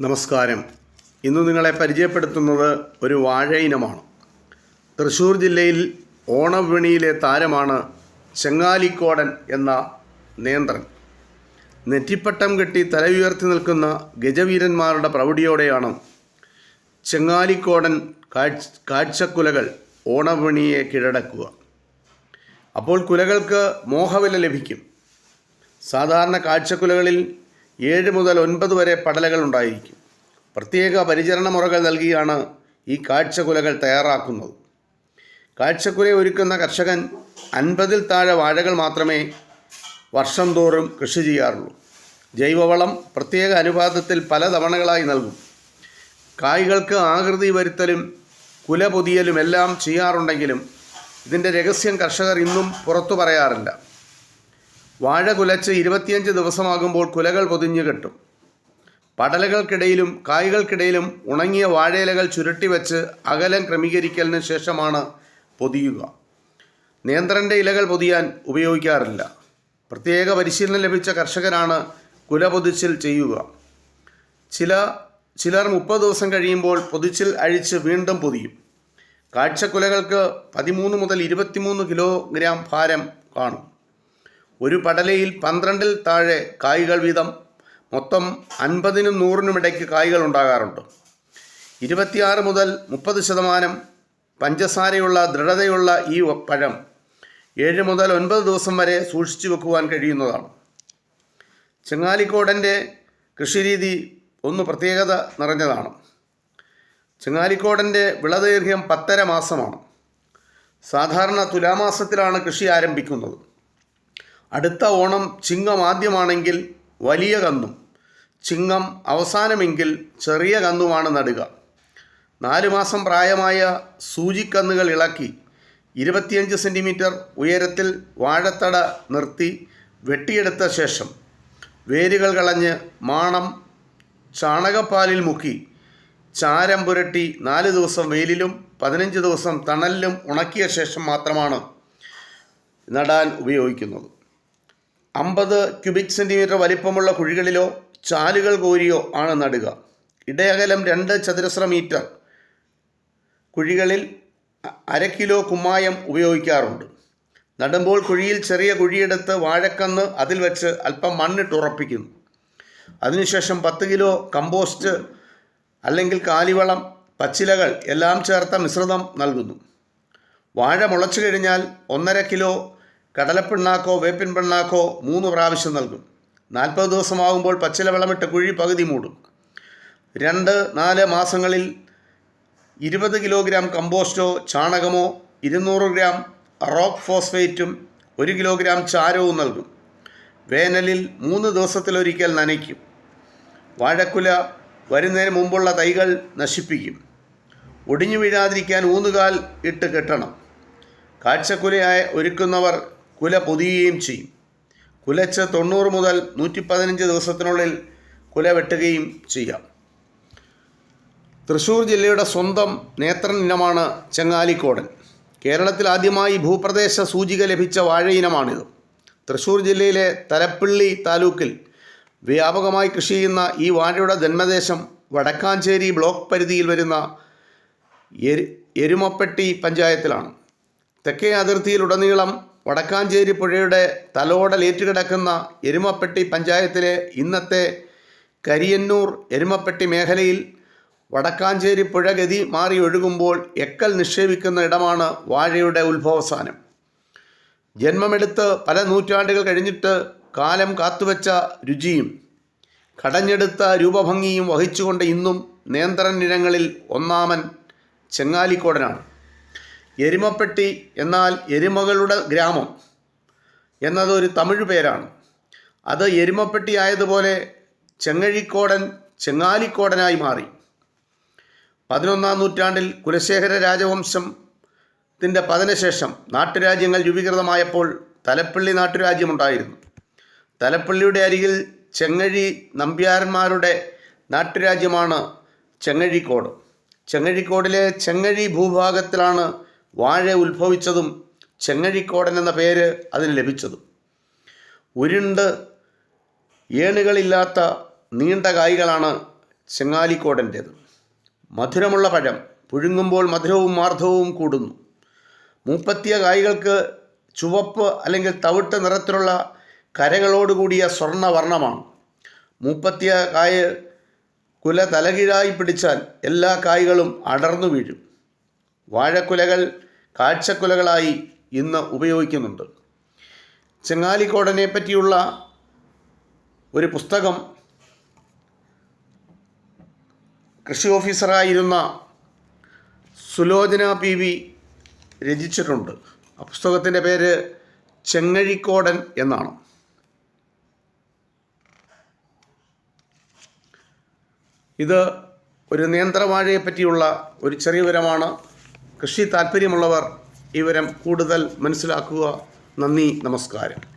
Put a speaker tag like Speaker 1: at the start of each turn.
Speaker 1: നമസ്കാരം. ഇന്ന് നിങ്ങളെ പരിചയപ്പെടുത്തുന്നത് ഒരു വാഴ ഇനമാണ്. തൃശ്ശൂർ ജില്ലയിൽ ഓണവിപണിയിലെ താരമാണ് ചെങ്ങാലിക്കോടൻ എന്ന നേന്ത്രൻ. നെറ്റിപ്പട്ടം കെട്ടി തല ഉയർത്തി നിൽക്കുന്ന ഗജവീരന്മാരുടെ പ്രൗഢിയോടെയാണ് ചെങ്ങാലിക്കോടൻ കാഴ്ച കാഴ്ചക്കുലകൾ ഓണവിപണിയെ കീഴടക്കുക. അപ്പോൾ കുലകൾക്ക് മോഹവില ലഭിക്കും. സാധാരണ കാഴ്ചക്കുലകളിൽ ഏഴ് മുതൽ ഒൻപത് വരെ പടലകൾ ഉണ്ടായിരിക്കും. പ്രത്യേക പരിചരണ മുറകൾ നൽകിയാണ് ഈ കാഴ്ചക്കുലകൾ തയ്യാറാക്കുന്നത്. കാഴ്ചക്കുല ഒരുക്കുന്ന കർഷകൻ അൻപതിൽ താഴെ വാഴകൾ മാത്രമേ വർഷം തോറും കൃഷി ചെയ്യാറുള്ളൂ. ജൈവവളം പ്രത്യേക അനുപാതത്തിൽ പല തവണകളായി നൽകും. കായ്കൾക്ക് ആകൃതി വരുത്തലും കുല പൊതിയലും എല്ലാം ചെയ്യാറുണ്ടെങ്കിലും ഇതിന്റെ രഹസ്യം കർഷകർ ഇന്നും പുറത്തു പറയാറില്ല. വാഴ കുലച്ച് ഇരുപത്തിയഞ്ച് ദിവസമാകുമ്പോൾ കുലകൾ പൊതിഞ്ഞു കെട്ടും. പടലകൾക്കിടയിലും കായ്കൾക്കിടയിലും ഉണങ്ങിയ വാഴയിലകൾ ചുരുട്ടി വെച്ച് അകലം ക്രമീകരിക്കലിന് ശേഷമാണ് പൊതിയുക. നേന്ത്രന്റെ ഇലകൾ പൊതിയാൻ ഉപയോഗിക്കാറില്ല. പ്രത്യേക പരിശീലനം ലഭിച്ച കർഷകരാണ് കുല പൊതിച്ചിൽ ചെയ്യുക. ചില ചിലർ മുപ്പത് ദിവസം കഴിയുമ്പോൾ പൊതിച്ചിൽ അഴിച്ച് വീണ്ടും പൊതിയും. കാഴ്ചക്കുലകൾക്ക് പതിമൂന്ന് മുതൽ ഇരുപത്തിമൂന്ന് കിലോഗ്രാം ഭാരം കാണും. ഒരു പടലയിൽ പന്ത്രണ്ടിൽ താഴെ കായ്കൾ വീതം മൊത്തം അൻപതിനും നൂറിനും ഇടയ്ക്ക് കായ്കൾ ഉണ്ടാകാറുണ്ട്. ഇരുപത്തിയാറ് മുതൽ മുപ്പത് ശതമാനം പഞ്ചസാരയുള്ള ദൃഢതയുള്ള ഈ പഴം ഏഴ് മുതൽ ഒൻപത് ദിവസം വരെ സൂക്ഷിച്ചു വെക്കുവാൻ കഴിയുന്നതാണ്. ചെങ്ങാലിക്കോടന്റെ കൃഷിരീതി ഒന്ന് പ്രത്യേകത നിറഞ്ഞതാണ്. ചെങ്ങാലിക്കോടന്റെ വിളദൈർഘ്യം പത്തര മാസമാണ്. സാധാരണ തുലാമാസത്തിലാണ് കൃഷി ആരംഭിക്കുന്നത്. അടുത്ത ഓണം ചിങ്ങം ആദ്യമാണെങ്കിൽ വലിയ കന്നും. ചിങ്ങം അവസാനമെങ്കിൽ ചെറിയ കന്നുമാണ് നടുക. നാല് മാസം പ്രായമായ സൂചിക്കന്നുകൾ ഇളക്കി ഇരുപത്തിയഞ്ച് സെന്റിമീറ്റർ ഉയരത്തിൽ വാഴത്തട നിർത്തി വെട്ടിയെടുത്ത ശേഷം വേരുകൾ കളഞ്ഞ് മാണം ചാണകപ്പാലിൽ മുക്കി ചാരം പുരട്ടി നാല് ദിവസം വെയിലിലും പതിനഞ്ച് ദിവസം തണലിലും ഉണക്കിയ ശേഷം മാത്രമാണ് നടാൻ ഉപയോഗിക്കുന്നത്. അമ്പത് ക്യൂബിക് സെന്റിമീറ്റർ വലിപ്പമുള്ള കുഴികളിലോ ചാലുകൾ കോരിയോ ആണ് നടുക. ഇടയകലം രണ്ട് ചതുരശ്ര മീറ്റർ. കുഴികളിൽ അര കിലോ കുമ്മായം ഉപയോഗിക്കാറുണ്ട്. നടുമ്പോൾ കുഴിയിൽ ചെറിയ കുഴിയെടുത്ത് വാഴക്കന്ന് അതിൽ വെച്ച് അല്പം മണ്ണിട്ട് ഉറപ്പിക്കുന്നു. അതിനുശേഷം പത്ത് കിലോ കമ്പോസ്റ്റ് അല്ലെങ്കിൽ കാലിവളം പച്ചിലകൾ എല്ലാം ചേർത്ത മിശ്രിതം നൽകുന്നു. വാഴ മുളച്ചു കഴിഞ്ഞാൽ ഒന്നര കിലോ കടലപ്പിണ്ണാക്കോ വേപ്പിൻ പിണ്ണാക്കോ മൂന്ന് പ്രാവശ്യം നൽകും. നാൽപ്പത് ദിവസമാകുമ്പോൾ പച്ചില വെള്ളമിട്ട കുഴി പകുതി മൂടും. രണ്ട് നാല് മാസങ്ങളിൽ ഇരുപത് കിലോഗ്രാം കമ്പോസ്റ്റോ ചാണകമോ ഇരുന്നൂറ് ഗ്രാം റോക്ക് ഫോസ്ഫേറ്റും ഒരു കിലോഗ്രാം ചാരവും നൽകും. വേനലിൽ മൂന്ന് ദിവസത്തിലൊരിക്കൽ നനയ്ക്കും. വാഴക്കുല വരുന്നതിന് മുമ്പുള്ള തൈകൾ നശിപ്പിക്കും. ഒടിഞ്ഞു വീഴാതിരിക്കാൻ ഊന്നുകാൽ ഇട്ട് കെട്ടണം. കാഴ്ചക്കുലയായ ഒരുക്കുന്നവർ കുല പൊതിയുകയും ചെയ്യും. കുലച്ച് തൊണ്ണൂറ് മുതൽ നൂറ്റി പതിനഞ്ച് ദിവസത്തിനുള്ളിൽ കുല വെട്ടുകയും ചെയ്യാം. തൃശ്ശൂർ ജില്ലയുടെ സ്വന്തം നേത്രൻ ഇനമാണ് ചെങ്ങാലിക്കോടൻ. കേരളത്തിൽ ആദ്യമായി ഭൂപ്രദേശ സൂചിക ലഭിച്ച വാഴയിനമാണിത്. തൃശ്ശൂർ ജില്ലയിലെ തലപ്പിള്ളി താലൂക്കിൽ വ്യാപകമായി കൃഷി ചെയ്യുന്ന ഈ വാഴയുടെ ജന്മദേശം വടക്കാഞ്ചേരി ബ്ലോക്ക് പരിധിയിൽ വരുന്ന എരു എരുമപ്പെട്ടി പഞ്ചായത്തിലാണ്. തെക്കേ അതിർത്തിയിലുടനീളം വടക്കാഞ്ചേരി പുഴയുടെ തലോടലേറ്റുകിടക്കുന്ന എരുമപ്പെട്ടി പഞ്ചായത്തിലെ ഇന്നത്തെ കരിയന്നൂർ എരുമപ്പെട്ടി മേഖലയിൽ വടക്കാഞ്ചേരി പുഴ ഗതി മാറി ഒഴുകുമ്പോൾ എക്കൽ നിക്ഷേപിക്കുന്ന ഇടമാണ് വാഴയുടെ ഉത്ഭവസ്ഥാനം ജന്മമെടുത്ത് പല നൂറ്റാണ്ടുകൾ കഴിഞ്ഞിട്ട് കാലം കാത്തുവച്ച രുചിയും കടഞ്ഞെടുത്ത രൂപഭംഗിയും വഹിച്ചുകൊണ്ട് ഇന്നും നേന്ത്രൻ ഇനങ്ങളിൽ ഒന്നാമൻ ചെങ്ങാലിക്കോടനാണ്. എരുമപ്പെട്ടി എന്നാൽ എരുമകളുടെ ഗ്രാമം എന്നത് ഒരു തമിഴ് പേരാണ്. അത് എരുമപ്പെട്ടി ആയതുപോലെ ചെങ്ങഴിക്കോടൻ ചെങ്ങാലിക്കോടനായി മാറി. പതിനൊന്നാം നൂറ്റാണ്ടിൽ കുലശേഖര രാജവംശം ത്തിന്റെ പതനശേഷം നാട്ടുരാജ്യങ്ങൾ രൂപീകൃതമായപ്പോൾ തലപ്പള്ളി നാട്ടുരാജ്യമുണ്ടായിരുന്നു. തലപ്പള്ളിയുടെ അരികിൽ ചെങ്ങഴി നമ്പ്യാരന്മാരുടെ നാട്ടുരാജ്യമാണ് ചെങ്ങഴിക്കോട്. ചെങ്ങഴിക്കോടിലെ ചെങ്ങഴി ഭൂഭാഗത്തിലാണ് വാഴ ഉത്ഭവിച്ചതും ചെങ്ങഴിക്കോടൻ എന്ന പേര് അതിന് ലഭിച്ചതും. ഉരുണ്ട് ഏണുകളില്ലാത്ത നീണ്ട കായ്കളാണ് ചെങ്ങാലിക്കോടന്റേത്. മധുരമുള്ള പഴം പുഴുങ്ങുമ്പോൾ മധുരവും മാർദ്ദവും കൂടുന്നു. മൂപ്പത്തിയ കായ്കൾക്ക് ചുവപ്പ് അല്ലെങ്കിൽ തവിട്ട് നിറത്തിലുള്ള കരകളോടുകൂടിയ സ്വർണവർണമാണ് മൂപ്പത്തിയ കായ കുല തലകീഴായി പിടിച്ചാൽ എല്ലാ കായ്കളും അടർന്നു വീഴും. വാഴക്കുലകൾ കാഴ്ചക്കുലകളായി ഇന്ന് ഉപയോഗിക്കുന്നുണ്ട്. ചെങ്ങാലിക്കോടനെ പറ്റിയുള്ള ഒരു പുസ്തകം കൃഷി ഓഫീസറായിരുന്ന സുലോചന പി വി രചിച്ചിട്ടുണ്ട്. ആ പുസ്തകത്തിന്റെ പേര് ചെങ്ങഴിക്കോടൻ എന്നാണ്. ഇത് ഒരു നേന്ത്രവാഴയെ പറ്റിയുള്ള ഒരു ചെറിയ വിവരമാണ്. കൃഷി താല്പര്യമുള്ളവർ വിവരം കൂടുതൽ മനസ്സിലാക്കുക. നന്ദി നമസ്കാരം.